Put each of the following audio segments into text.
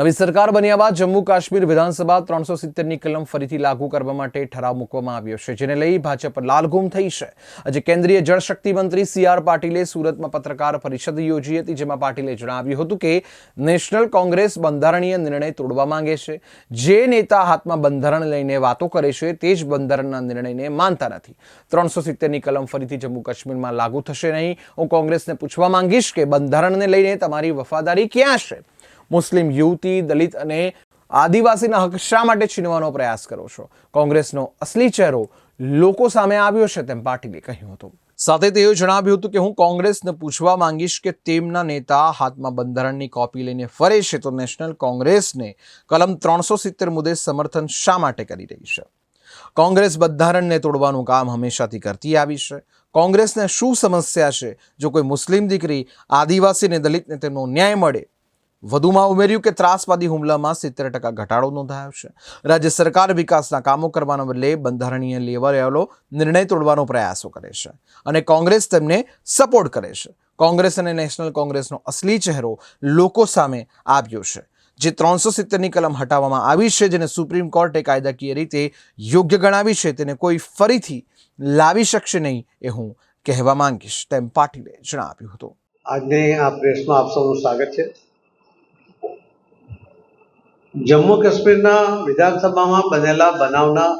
નવી સરકાર બન્યા બાદ જમ્મુ કાશ્મીર વિધાનસભા ત્રણસો સિત્તેરની કલમ ફરીથી લાગુ કરવા માટે ઠરાવ મૂકવામાં આવ્યો છે, જેને લઈ ભાજપ લાલઘુમ થઈ છે. આજે કેન્દ્રીય જળશક્તિ મંત્રી સી આર પાટીલે સુરતમાં પત્રકાર પરિષદ યોજી હતી, જેમાં પાટીલે જણાવ્યું હતું કે નેશનલ કોંગ્રેસ બંધારણીય નિર્ણય તોડવા માંગે છે. જે નેતા હાથમાં બંધારણ લઈને વાતો કરે છે, તે જ બંધારણના નિર્ણયને માનતા નથી. ત્રણસો સિત્તેરની કલમ ફરીથી જમ્મુ કાશ્મીરમાં લાગુ થશે નહીં. હું કોંગ્રેસને પૂછવા માંગીશ કે બંધારણને લઈને તમારી વફાદારી ક્યાં છે? મુસ્લિમ યુવતી, દલિત અને આદિવાસીના હક શા માટે છીનવાનો પ્રયાસ કરો છો? કોંગ્રેસનો અસલી ચહેરો લોકો સામે આવ્યો છે, તેમ પાટીલે કહ્યું હતું. સાથે તેઓ જણાવ્યું હતું કે હું કોંગ્રેસને પૂછવા માંગીશ કે તેમના નેતા હાથમાં બંધારણની કોપી લઈને ફરે છે તો નેશનલ કોંગ્રેસને કલમ ત્રણસો સિત્તેર મુદ્દે સમર્થન શા માટે કરી રહી છે? કોંગ્રેસ બંધારણને તોડવાનું કામ હંમેશાથી કરતી આવી છે. કોંગ્રેસને શું સમસ્યા છે? જો કોઈ મુસ્લિમ દીકરી આદિવાસી અને દલિતને તેમનો ન્યાય મળે વધુમાં ઉમેર્યું કે ત્રાસવાદી હુમલામાં સિત્તેર ટકા ઘટાડો નોંધાયો છે. રાજ્ય સરકાર વિકાસના કામો કરવાના બદલે બંધારણીય લેવાયેલો નિર્ણય તોડવાનો પ્રયાસો કરે છે અને કોંગ્રેસ તેમને સપોર્ટ કરે છે. કોંગ્રેસ અને નેશનલ કોંગ્રેસનો અસલી ચહેરો લોકો સામે આવ્યો છે, જે ત્રણસો સિત્તેરની કલમ હટાવવામાં આવી છે, જેને સુપ્રીમ કોર્ટે કાયદાકીય રીતે યોગ્ય ગણાવી છે, તેને કોઈ ફરીથી લાવી શકશે નહીં એ હું કહેવા માંગીશ, તેમ પાટીલે જણાવ્યું હતું. આજની આ પ્રેસમાં આપ સૌનું સ્વાગત છે. જમ્મુ કાશ્મીરના વિધાનસભામાં બનેલા બનાવના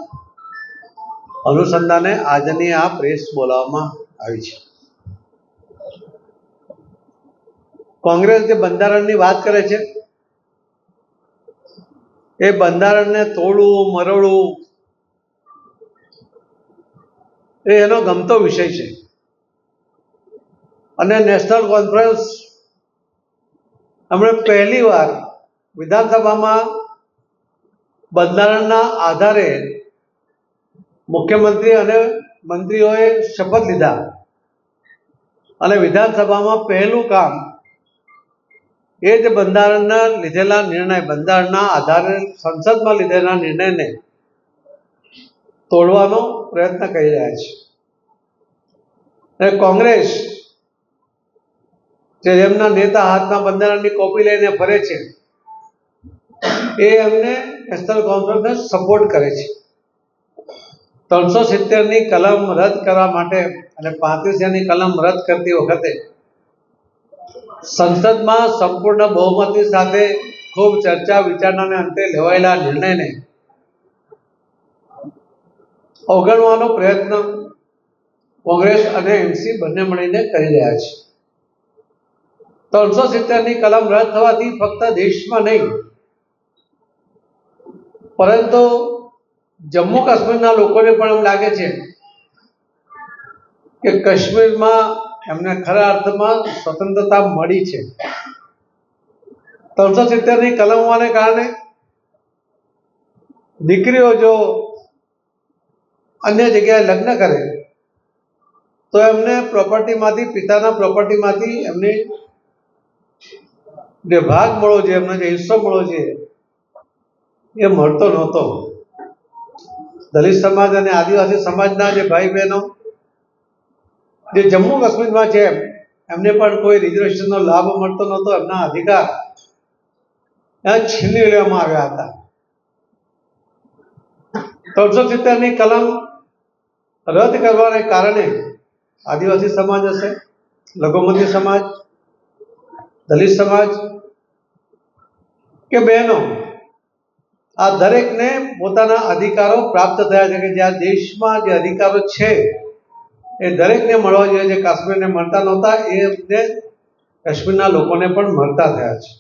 અનુસંધાને આજની આ પ્રેસ બોલાવવામાં આવી છે. કોંગ્રેસ જે બંધારણની વાત કરે છે, એ બંધારણને તોડવું મરડવું એ એનો ગમતો વિષય છે. અને નેશનલ કોન્ફરન્સ, હમણાં પહેલી વાર વિધાનસભામાં બંધારણના આધારે મુખ્યમંત્રી અને મંત્રીઓએ શપથ લીધા. અને વિધાનસભામાં પહેલું કામ એ જ બંધારણના લીધેલા નિર્ણય, બંધારણના આધારે સંસદમાં લીધેલા નિર્ણયને તોડવાનો પ્રયત્ન કરી રહ્યા છે. અને કોંગ્રેસ, જે એમના નેતા હાથમાં બંધારણની કોપી લઈને ફરે છે એ એમને નેશનલ કોન્ફરન્સને સપોર્ટ કરે છે. ત્રણસો સિત્તેરની કલમ રદ કરવા માટે અને પાંત્રીસની કલમ રદ કરતી વખતે સંસદમાં સંપૂર્ણ બહુમતી સાથે ખૂબ ચર્ચા વિચારણાને અંતે લેવાયેલા નિર્ણયને અવગણવાનો પ્રયત્ન કોંગ્રેસ અને એનસી બંને મળીને કરી રહ્યા છે. ત્રણસો સિત્તેરની કલમ રદ થવાથી ફક્ત દેશમાં નહીં પરંતુ જમ્મુ કાશ્મીરના લોકોને પણ એમ લાગે છે કે કાશ્મીરમાં એમને ખરા અર્થમાં સ્વતંત્રતા મળી છે. ત્રણસો સિત્તેરની કલમ હોવાને કારણે દીકરીઓ જો અન્ય જગ્યાએ લગ્ન કરે તો એમને પ્રોપર્ટીમાંથી પિતાના પ્રોપર્ટીમાંથી એમને જે ભાગ મળવો જોઈએ એમને જે હિસ્સો મળવો જોઈએ એ મળતો નહોતો. દલિત સમાજ અને આદિવાસી સમાજના જે ભાઈ બહેનો, જે જમ્મુ કાશ્મીરમાં છે, એમને પણ કોઈ રિઝર્વેશનનો લાભ મળતો નહોતો, એમના અધિકાર છીનવી લેવામાં આવ્યા હતા. ત્રણસો સિત્તેરની કલમ રદ કરવાને કારણે આદિવાસી સમાજ હશે, લઘુમતી સમાજ, દલિત સમાજ કે બહેનો આ દરેકને પોતાના અધિકારો પ્રાપ્ત થયા છે કે જે આ દેશમાં જે અધિકારો છે, એ દરેકને મળવા જોઈએ. જે કાશ્મીરને મળતા નહોતા એ એમને કાશ્મીરના લોકોને પણ મળતા થયા છે.